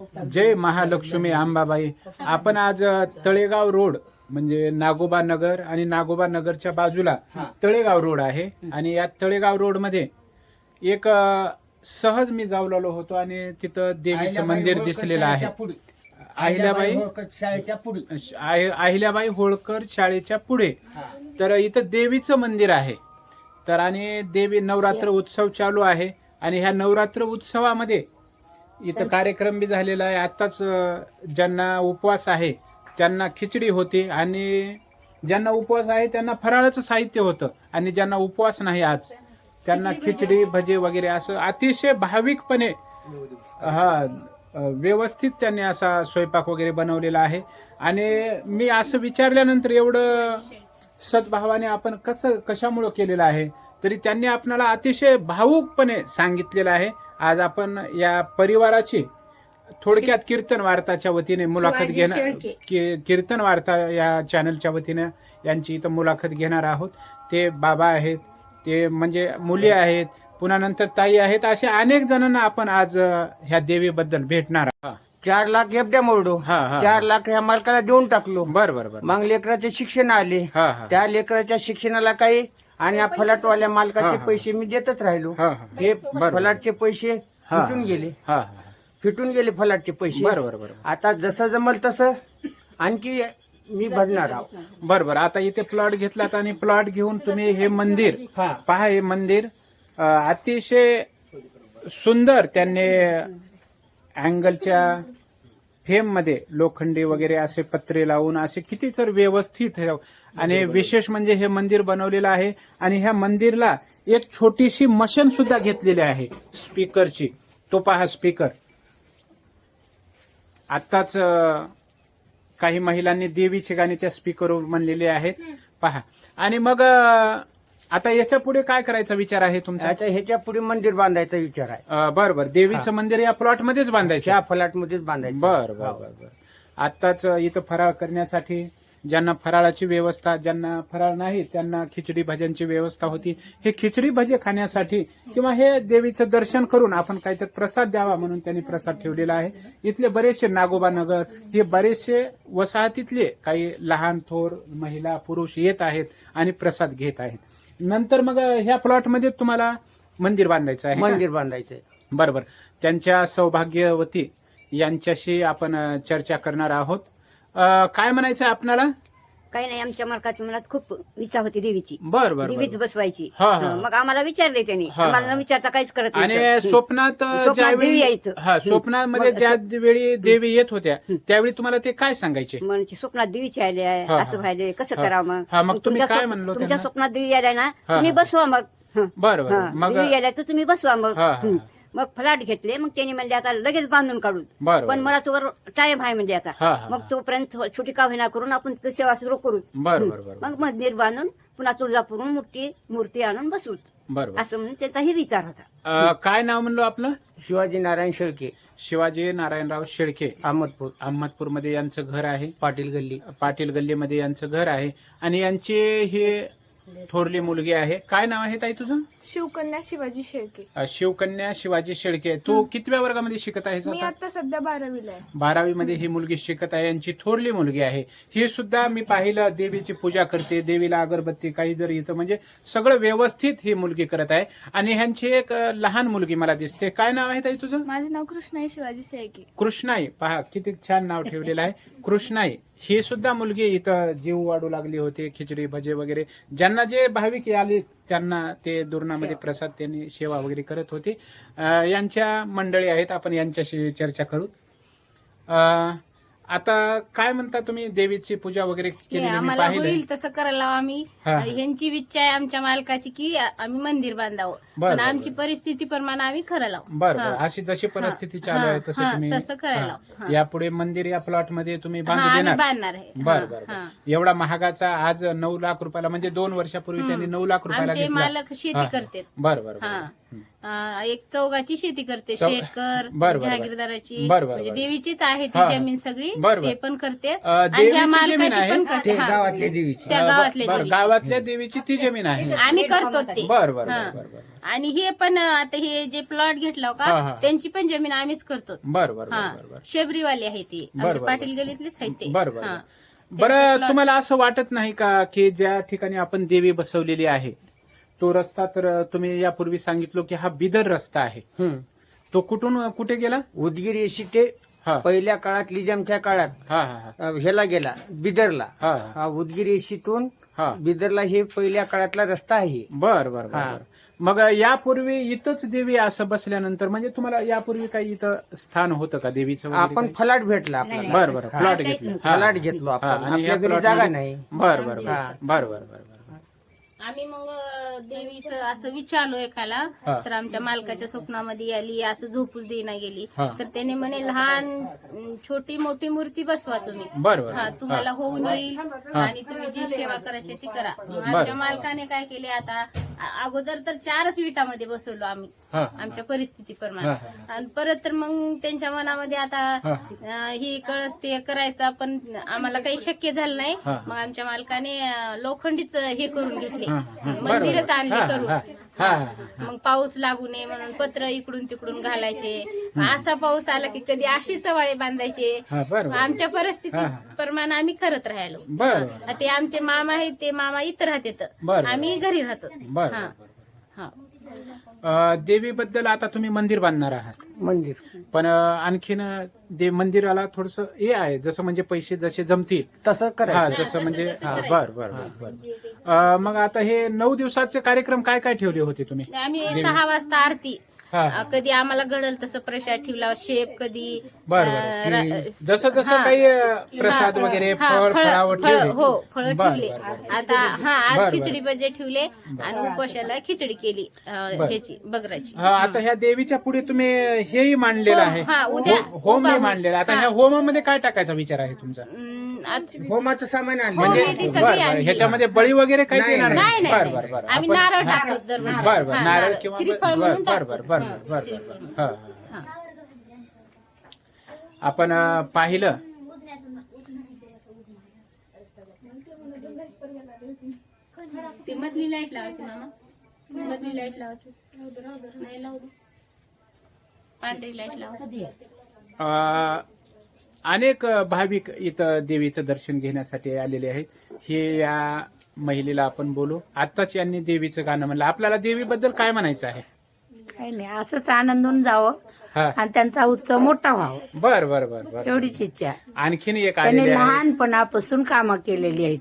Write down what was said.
जय महालक्ष्मी अंबाबाई आपण आज तळेगाव रोड म्हणजे नागोबा नगर आणि नागोबा नगरच्या बाजूला तळेगाव रोड आहे आणि या तळेगाव रोडमध्ये एक सहज मी जाऊलालो होतो आणि तिथं देवीचं मंदिर दिसलेलं आहे. अहिल्याबाई शाळेच्या पुढे. अहिल्याबाई होळकर शाळेच्या पुढे. तर इथं देवीचं मंदिर आहे. तर आणि देवी नवरात्र उत्सव चालू आहे आणि ह्या नवरात्र उत्सवामध्ये इथं कार्यक्रम बी झालेला आहे. आत्ताच ज्यांना उपवास आहे त्यांना खिचडी होती आणि ज्यांना उपवास आहे त्यांना फराळाचं साहित्य होतं. आणि ज्यांना उपवास नाही आज त्यांना खिचडी भजे वगैरे असं अतिशय भाविकपणे हा व्यवस्थित त्यांनी असा स्वयंपाक वगैरे बनवलेला आहे. आणि मी असं विचारल्यानंतर एवढं सद्भावाने आपण कसं कशामुळं केलेलं आहे तरी त्यांनी आपणाला अतिशय भावुकपणे सांगितलेलं आहे. आज आपण या परिवाराची थोडक्यात कीर्तन वार्ताच्या वतीने मुलाखत घेणार कीर्तन वार्ता या चॅनलच्या वतीने यांची इथं मुलाखत घेणार आहोत. ते बाबा आहेत ते म्हणजे मुली आहेत पुन्हा नंतर ताई आहेत अशा अनेक जणांना आपण आज ह्या देवीबद्दल भेटणार आहोत. चार लाख एफड्या मोडू. हा, हा. चार लाख ह्या मालकाला देऊन टाकलो. बर बर. मग लेकराचे शिक्षण आले. हा हा. त्या लेकराच्या शिक्षणाला काही आणि या फलाटवाल्या मालकाचे. पैसे मी देतच राहिलो हा. फलाटचे पैसे. फिटून गेले फिटून गेले फलाटचे पैसे बरोबर बरोबर आता जसं जमल तसं आणखी मी भरणार आहोत बरोबर आता इथे प्लॉट घेतलात आणि प्लॉट घेऊन तुम्ही हे मंदिर. पहा हे मंदिर अतिशय सुंदर त्यांनी अँगलच्या फेममध्ये लोखंडी वगैरे असे पत्रे लावून असे किती तर व्यवस्थित. आणि विशेष म्हणजे हे मंदिर बनवलेलं आहे आणि ह्या मंदिरला एक छोटीशी मशीन सुद्धा घेतलेली आहे स्पीकरची. तो पहा स्पीकर. आत्ताच काही महिलांनी देवीचे गाणे त्या स्पीकरवर म्हणलेले आहेत. पहा. आणि मग आता याच्यापुढे काय करायचा विचार आहे तुमचा? आता ह्याच्या पुढे मंदिर बांधायचा विचार आहे. बरं बरं देवीचं मंदिर या प्लॉट मध्येच बांधायचं. ह्या फलाट मध्येच बांधायचं. बर बर बर बर. आत्ताच इथं फराळ करण्यासाठी ज्यांना फराळाची व्यवस्था ज्यांना फराळ नाही त्यांना खिचडी भज्यांची व्यवस्था होती. हे खिचडी भजे खाण्यासाठी किंवा हे देवीचं दर्शन करून आपण काहीतरी प्रसाद द्यावा म्हणून त्यांनी प्रसाद ठेवलेला आहे. इथले बरेचसे नागोबा नगर हे बरेचसे वसाहतीतले काही लहान थोर महिला पुरुष येत आहेत आणि प्रसाद घेत आहेत. नंतर मग ह्या प्लॉटमध्ये तुम्हाला मंदिर बांधायचं आहे? मंदिर बांधायचंय. बरोबर. त्यांच्या सौभाग्यवती यांच्याशी आपण चर्चा करणार आहोत. अ, काय म्हणायचं आहे आपणाला काही नाही आमच्या मालकाची मनात खूप इच्छा होती देवीची बर बर देवीच. बसवायची हा, हा. हं, मग आम्हाला विचारले त्यांनी हा, आम्हाला. न विचारता काहीच करत आणि नव्हतं. स्वप्नात अ, स्वप्नात ज्यावेळी यायचं. हा स्वप्नामध्ये मग ज्या वेळी देवी येत होत्या त्यावेळी तुम्हाला ते काय सांगायचे म्हणजे स्वप्नात देवीची आले आहे हा, असं. व्हायले कसं हा. करावं हा, मग तुम्ही तुमच्या काय स्वप्न- म्हणलो तुमच्या त्यांना? स्वप्नात देवी आल्या ना हा, तुम्ही हा. बसवा मग हं. बर बर हा, मग देवी आल्या तर तुम्ही बसवा मग हा, हा. हं. मग फ्लॅट घेतले मग त्यांनी म्हणजे आता लगेच बांधून काढून. बर पण मला तोवर टाइम आहे म्हणजे आता. हा, हा, मग तोपर्यंत छोटी का होईना करून आपण तिथं सेवा सुरू करू बर बर बर मग मंदिर बांधून पुन्हा तुळजापूरून मोठी मूर्ती आणून बसवू बर बर असं म्हणून त्यांचाही विचार होता. अ, काय नाव म्हणलो आपलं? शिवाजी नारायण शेळके. शिवाजी नारायणराव शेळके. अहमदपूर. अहमदपूरमध्ये यांचं घर आहे. पाटील गल्ली. पाटील गल्लीमध्ये यांचं घर आहे. आणि यांची ही थोरली मुलगी आहे. काय नाव आहे ताई तुझं? शिवकन्या शिवाजी शेळके. अ, शिवकन्या शिवाजी शेळके. तू कितव्या वर्गामध्ये शिकत आहेस मी आता? आता सध्या बारावीला आहे. बारावी मध्ये ही मुलगी शिकत आहे. यांची थोरली मुलगी आहे. ही सुद्धा मी पाहिलं देवीची पूजा करते देवीला अगरबत्ती काही जरी इथं म्हणजे सगळं व्यवस्थित ही मुलगी करत आहे. आणि ह्यांची एक अ, लहान मुलगी मला दिसते. काय नाव आहे ताई तुझं? माझे नाव कृष्णाई शिवाजी शेळके. कृष्णाई. पहा किती छान नाव ठेवलेलं आहे. कृष्णाई. ही सुद्धा मुलगी इथं जीव वाढू लागली होती. खिचडी भजे वगैरे. ज्यांना जे भाविक आले त्यांना ते दुर्णामध्ये प्रसाद त्यांनी सेवा वगैरे करत होते. अं, यांच्या मंडळी आहेत आपण यांच्याशी चर्चा करू. अं, आता काय म्हणता तुम्ही? देवीची पूजा वगैरे हे केलेली मी आम्हाला होईल तसं करायला आम्ही. हा. ह्यांची इच्छा आहे आमच्या मालकाची की आम्ही मंदिर बांधावं. बरं, पण बरं, आमची परिस्थिती प्रमाणे आम्ही खरं लावू. बरं. बरं. अशी जशी परिस्थिती चालू आहे तसं हा, तुम्ही तसं करायला. हा. यापुढे मंदिर या प्लॉटमध्ये तुम्ही हा, बांधू आम्ही देणार? बांधणार आहे. बर हा, बर हा. एवढा महागाचा आज नऊ लाख रुपयाला म्हणजे दोन वर्षापूर्वी त्यांनी नऊ लाख रुपयाला आमचे घेतला. मालक हा. शेती करतात. बर बर हा. अं, एक चौगाची शेती करते. चौ- शेतकर बरं, बरं, बरं. जहागीरदाराची बरं, बरं, म्हणजे बरं. देवीचीच आहे हा, ती. जमीन सगळी. बरं, बरं. ते पण करते अं, आणि देवीची त्या जमीन मालकाची आहे? पण ते करते हा. गावातल्या देवीची. त्या गावातल्या बर देवीची. गावातल्या देवीची ती जमीन आहे. आम्ही करतो ते. बर बर हा. बर बर आणि हे पण आता हे जे प्लॉट घेतला हा, हा. का त्यांची पण जमीन आम्हीच करतो. बर बर हा. बर बर शेबरीवाली आहे ती. बर, आमच्या बर, पाटील गलीतलीच आहे ते. बर बर हा. तुम्हाला असं वाटत नाही का की ज्या ठिकाणी आपण देवी बसवलेली आहे तो रस्ता तर तुम्ही यापूर्वी सांगितलो की हा बिदर रस्ता आहे. तो कुठून कुठे गेला? उदगीर येशी ते हा पहिल्या काळात लिजमच्या काळात हा हा हा अ, ह्याला गेला बिदरला हा हा. हा उदगीर येशीतून हा बिदरला हे पहिल्या काळातला रस्ता आहे बर बर बर हा. बर. मग यापूर्वी इथंच देवी असं बसल्यानंतर म्हणजे तुम्हाला यापूर्वी काही इथं स्थान होतं का देवीचं वगैरे आपण काही? फलाट भेटला आपल्याला बर बर. प्लॉट घेतला हा. फलाट घेतलो आपण आणि आपल्या या घरी plot जागा मध्ये- नाही बर बर बर हा. बर बर बर बर आम्ही मग देवीचं असं विचारलो एकाला हा. तर आमच्या मालकाच्या स्वप्नामध्ये आली असं झोपूच देईना गेली. हा. तर त्याने म्हणे लहान अं, छोटी मोठी मूर्ती बसवा तुम्ही. बर बर. हा तुम्हाला होऊन येईल आणि तुम्ही जी सेवा करायची ती करा. मग आमच्या मालकाने काय केले आता अगोदर तर चारच विटामध्ये बसवलो आम्ही हा. आमच्या परिस्थितीप्रमाणे हा, आणि परत तर मग त्यांच्या मनामध्ये आता हा. अं, ही कळस ते करायचा पण आम्हाला काही शक्य झालं नाही. हा. मग आमच्या मालकाने अं, लोखंडीच हे करून घेतले. मंदिरच आणले करून. मग पाऊस लागू नये म्हणून पत्र इकडून तिकडून घालायचे. असा पाऊस आला की कधी अशी चवाळे बांधायचे. हा आमच्या परिस्थिती प्रमाणे आम्ही करत राहिलो. बर. ते आमचे मामा आहेत ते मामा इथं राहतात. बर. आम्ही घरी राहतो. बर हा. हा. देवी बद्दल आता तुम्ही मंदिर बांधणार आहात. मंदिर. पण आणखीन देव मंदिराला थोडस हे आहे जसं म्हणजे पैसे जसे जमतील. तसं हा करायचं जसं म्हणजे हा. बर बर बर बर. अं, मग आता हे नऊ दिवसाचे कार्यक्रम काय काय ठेवले होते तुम्ही आम्ही सहा वाजता आरती हा अ, कधी आम्हाला घडल तसं प्रसाद ठेवला शेप कधी बर अ, बर रा- जसं जसं हा. काही अं, प्रसाद हा, वगैरे हा, फळ फळं- फळावर फळं- ठेवले हो फळ बर, ठेवले बर. आता हा बर, आज. खिचडी बजे ठेवले आणि उपाशाला खिचडी केली अ, बर. ह्याची बगराची हा, आता ह्या देवीच्या पुढे तुम्ही हेही मांडलेलं होम, आहे हा, उद्या हो- होम हे. मांडलेलं आता हा. ह्या होमामध्ये काय टाकायचा विचार आहे तुमचा अं, होमाचं सामान आणलं हो, म्हणजे सगळी बर आणली. ह्याच्यामध्ये बळी वगैरे काही नाही, देणार नाही बर नाही बर बर. आम्ही आपण- नारळ. टाकतो दरवर्षी बर बर हा, नारळ किंवा श्रीफळ बर म्हणून बर बर टाकतो. बर हा. हा हा. आपण अं, पाहिलं ती मधली लाइट लावायची मामा मधली लाइट लावायची नाही लावू दे. पांढरी लाइट अं, अनेक भाविक इथं देवीचं दर्शन घेण्यासाठी आलेले आहेत. हे या महिलेला आपण बोलू. आत्ताच यांनी देवीचं गाणं म्हणलं. आपल्याला देवीबद्दल काय म्हणायचं आहे? काही नाही असंच आनंदून जावं हा. आणि त्यांचा उत्सव मोठा व्हावा. बर बर बर बर. एवढीच इच्छा आणखीन एक त्याने आलेले आहे. लहानपणापासून कामं केलेली आहेत.